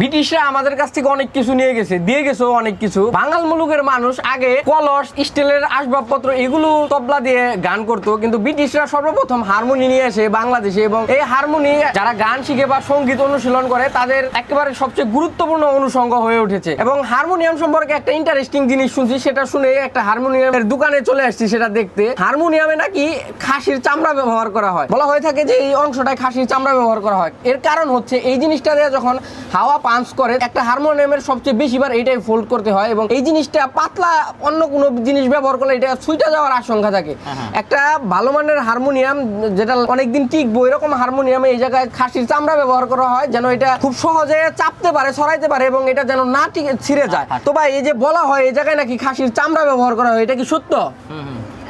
ব্রিটিশরা আমাদের কাছ থেকে অনেক কিছু নিয়ে গেছে, দিয়ে গেছে অনেক কিছু। বাঙাল মুলুকের মানুষ আগে কলস, স্টিলের আসবাবপত্র এগুলো তবলা দিয়ে গান করতো, কিন্তু ব্রিটিশরা সর্বপ্রথম হারমোনি নিয়ে আসে বাংলাদেশে এবং এই হারমোনি যারা গান শিখে বা সংগীত অনুশীলন করে, তাদের একেবারে সবচেয়ে গুরুত্বপূর্ণ অনুষঙ্গ হয়ে উঠেছে। এবং হারমোনিয়াম সম্পর্কে একটা ইন্টারেস্টিং জিনিস শুনছি, সেটা শুনে একটা হারমোনিয়ামের দোকানে চলে আসছি, সেটা দেখতে। হারমোনিয়ামে নাকি খাসির চামড়া ব্যবহার করা হয়। বলা হয়ে থাকে যে এই অংশটায় খাসির চামড়া ব্যবহার করা হয়। এর কারণ হচ্ছে এই জিনিসটা দিয়ে যখন হাওয়া পাঞ্চ করে একটা হারমোনিয়ামের সবচেয়ে বেশিবার এটাই ফোল্ড করতে হয় এবং এই জিনিসটা পাতলা অন্য কোনো জিনিস ব্যবহার করলে এটা ছুইটা যাওয়ার আশঙ্কা থাকে। একটা ভালো মানের হারমোনিয়াম যেটা অনেকদিন টিকবো এরকম হারমোনিয়ামে এই জায়গায় খাসির চামড়া ব্যবহার করা হয় যেন এটা খুব সহজে চাপতে পারে ছড়াইতে পারে এবং এটা যেন না টিকে ছিঁড়ে যায়। তো ভাই এই যে বলা হয় এই জায়গায় নাকি খাসির চামড়া ব্যবহার করা হয় এটা কি সত্য?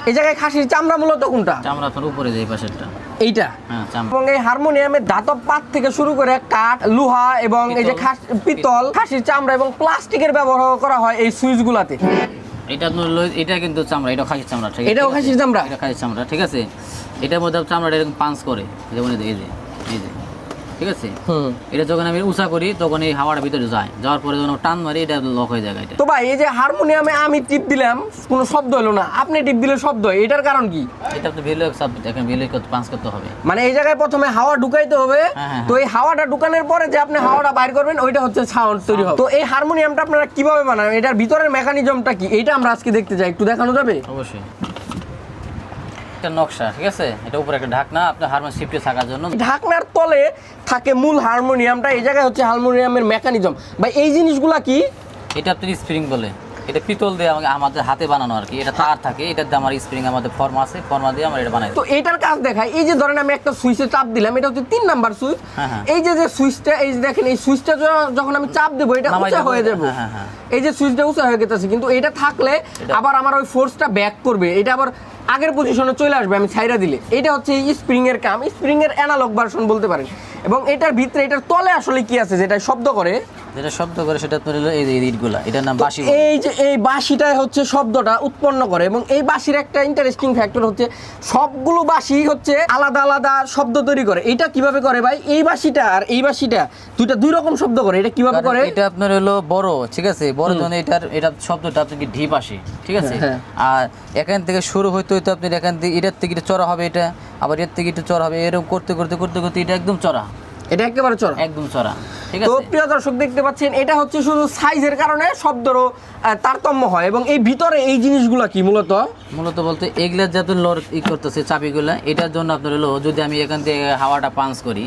এই জায়গায় খাসির চামড়া মূলত কোনটা? চামড়া তোর উপরে যায় পাশেরটা। এইটা। হ্যাঁ এবং এই হারমোনিয়ামের ধাতব পাত থেকে শুরু করে কাঠ লোহা এবং এই যে পিতল। খাস- পিতল খাসির চামড়া এবং প্লাস্টিকের ব্যবহার করা হয় এই সুইচ গুলাতে এটা এটা কিন্তু চামড়া এটা খাসির চামড়া ঠিক আছে? এটাও খাসির চামড়া? এটা খাসির চামড়া ঠিক আছে? এটার মধ্যে চামড়াটা এরকম পাঞ্চ করে যেমন এই যে এই যে। ঠিক আছে? এটা যখন আমি উঁচা করি তখন এই হাওয়াটা ভিতরে যায়। যাওয়ার পরে যখন টান মারি এটা লক হয়ে যায় এটা তো ভাই এই যে হারমোনিয়ামে আমি টিপ দিলাম কোনো শব্দ হলো না। আপনি টিপ দিলে শব্দ হয়। এটার কারণ কি? এটা তো ভেলু সাব এখন ভেলু পাঞ্চ করতে হবে। মানে এই জায়গায় প্রথমে হাওয়া ঢুকাইতে হবে। হ্যাঁ, হ্যাঁ, তো এই হাওয়াটা ঢুকানোর পরে যে আপনি হাওয়াটা বাইর করবেন ওইটা হচ্ছে সাউন্ড তৈরি হবে। তো এই হারমোনিয়ামটা আপনারা কীভাবে বানাবেন? এটার ভিতরের মেকানিজমটা কি? এটা আমরা আজকে দেখতে চাই। একটু দেখানো যাবে? অবশ্যই। এটা নকশা ঠিক আছে? এটা উপরে একটা ঢাকনা আপনার হারমোনিয়াম শিফটে থাকার জন্য। ঢাকনার তলে থাকে মূল হারমোনিয়ামটা এই জায়গায় হচ্ছে হারমোনিয়ামের মেকানিজম বা এই জিনিসগুলা কি? এটা আপনি স্প্রিং বলে। এটা পিতল দিয়ে আমাকে আমাদের হাতে বানানো আর কি। এটা তার থাকে এটার দিয়ে আমার স্প্রিং আমাদের ফর্মা আছে ফর্মা দিয়ে আমরা এটা বানাই। তো এটার কাজ দেখায় এই যে ধরেন আমি একটা সুইচে চাপ দিলাম এটা হচ্ছে তিন নাম্বার সুইচ। হ্যাঁ, হ্যাঁ। এই যে যে সুইচটা এই যে দেখেন এই সুইচটা যখন আমি চাপ দেবো এটা উঁচা হয়ে যাবে। হ্যাঁ। এই যে সুইচটা উঁচা হয়ে গেছে কিন্তু এটা থাকলে আবার আমার ওই ফোর্সটা ব্যাক করবে। এটা আবার আগের পজিশনে চলে আসবে আমি ছাইরা দিলে। এটা হচ্ছে স্প্রিং এর কাম। স্প্রিং এর অ্যানালগ ভার্সন বলতে পারেন। এবং এটার ভিতরে এটার তলে আসলে কি আছে যেটা শব্দ করে? যেটা শব্দ করে সেটা আপনার হলো এই যে ইটগুলা। এটার নাম বাঁশি এই যে এই বাঁশিটাই হচ্ছে শব্দটা উৎপন্ন করে এবং এই বাঁশির একটা ইন্টারেস্টিং ফ্যাক্টর হচ্ছে সবগুলো বাঁশি হচ্ছে আলাদা আলাদা শব্দ তৈরি করে। এটা কীভাবে করে ভাই? এই বাঁশিটা আর এই বাঁশিটা দুইটা দুই রকম শব্দ করে। এটা কীভাবে করে? এটা আপনার হলো বড় ঠিক আছে? বড় জন্য এটার এটা শব্দটা আপনার ঢিপ আসে ঠিক আছে? হ্যাঁ, আর এখান থেকে শুরু হইতে হইতে আপনার এখান থেকে এটার থেকে একটু চড়া হবে এটা আবার এর থেকে একটু চড়া হবে এরকম করতে করতে করতে করতে এটা একদম চড়া। এটা একেবারে চল একদম চড়া ঠিক তো প্রিয় দর্শক দেখতে পাচ্ছেন এটা হচ্ছে শুধু সাইজের কারণে শব্দেরও তারতম্য হয় এবং এই ভিতরে এই জিনিসগুলো কি মূলত? মূলত বলতে এগুলা যাতে লর ই করতেছে চাবিগুলা এটার জন্য আপনার হলো যদি আমি এখান থেকে হাওয়াটা পাঞ্চ করি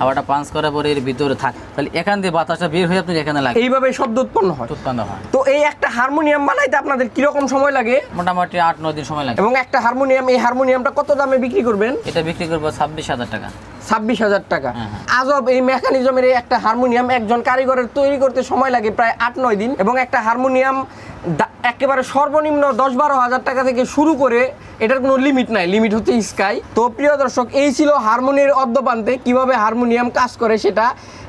হাওয়াটা পাঞ্চ করার পরে এর ভিতরে থাক তাহলে এখান দিয়ে বাতাসটা বের হয়ে আপনার এখানে লাগে। এইভাবে শব্দ উৎপন্ন হয়। উৎপন্ন হয়। তো এই একটা হারমোনিয়াম বানাইতে আপনাদের কীরকম সময় লাগে? মোটামুটি আট নয় দিন সময় লাগে। এবং একটা হারমোনিয়াম এই হারমোনিয়ামটা কত দামে বিক্রি করবেন? এটা বিক্রি করব ছাব্বিশ হাজার টাকা। ছাব্বিশ হাজার টাকা হ্যাঁ, হ্যাঁ। আজব এই মেকানিজমের একটা হারমোনিয়াম একজন কারিগরের তৈরি করতে সময় লাগে প্রায় আট নয় দিন এবং একটা হারমোনিয়াম একেবারে সর্বনিম্ন দশ বারো হাজার টাকা থেকে শুরু করে এটার কোনো লিমিট নাই লিমিট হচ্ছে স্কাই তো প্রিয় দর্শক এই ছিল হারমোনিয়ার অদ্যপান্তে কীভাবে হারমোনিয়াম কাজ করে সেটা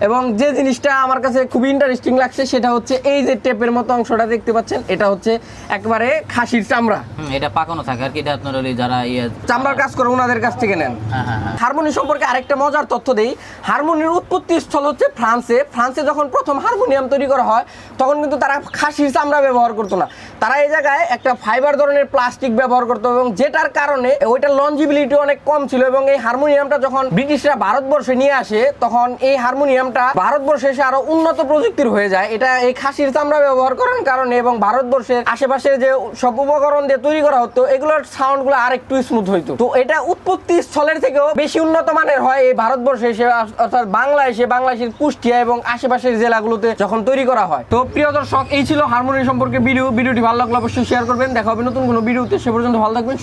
এবং যে জিনিসটা আমার কাছে খুবই ইন্টারেস্টিং লাগছে সেটা হচ্ছে এই যে টেপের মতো অংশটা দেখতে পাচ্ছেন এটা হচ্ছে একবারে খাসির চামড়া। এটা পাকানো থাকে আর কি এটা আপনার যারা ইয়ে চামড়ার কাজ করে ওনাদের কাছ থেকে নেন। হ্যাঁ হ্যাঁ হ্যাঁ। হারমোনি সম্পর্কে আরেকটা মজার তথ্য দেই হারমোনির উৎপত্তি স্থল হচ্ছে ফ্রান্সে। ফ্রান্সে যখন প্রথম হারমোনিয়াম তৈরি করা হয় তখন কিন্তু তারা খাসির চামড়া ব্যবহার করতো না। তারা এই জায়গায় একটা ফাইবার ধরনের প্লাস্টিক ব্যবহার করতো এবং যেটার কারণে ওইটার লঞ্জিবিলিটি অনেক কম ছিল এবং এই হারমোনিয়ামটা যখন ব্রিটিশরা ভারতবর্ষে নিয়ে আসে, তখন এই হারমোনিয়ামটা ভারতবর্ষে এসে আরও উন্নত প্রযুক্তির হয়ে যায়। এটা এই খাসির চামড়া ব্যবহার করার কারণে এবং ভারতবর্ষের আশেপাশে যে সব উপকরণ দিয়ে তৈরি করা হতো, এগুলোর সাউন্ডগুলো আর একটু স্মুথ হইতো। তো এটা উৎপত্তি স্থলের থেকেও বেশি উন্নত মানের হয় এই ভারতবর্ষে এসে, অর্থাৎ বাংলাদেশে বাংলাদেশের কুষ্টিয়া এবং আশেপাশের জেলাগুলোতে যখন তৈরি করা হয়। তো প্রিয় দর্শক, এই ছিল হারমোনিয়াম সম্পর্কে ভিডিও ভিডিওটি ভালো লাগলে অবশ্যই শেয়ার করবেন। দেখা হবে নতুন কোনো ভিডিওতে সে পর্যন্ত ভালো থাকবেন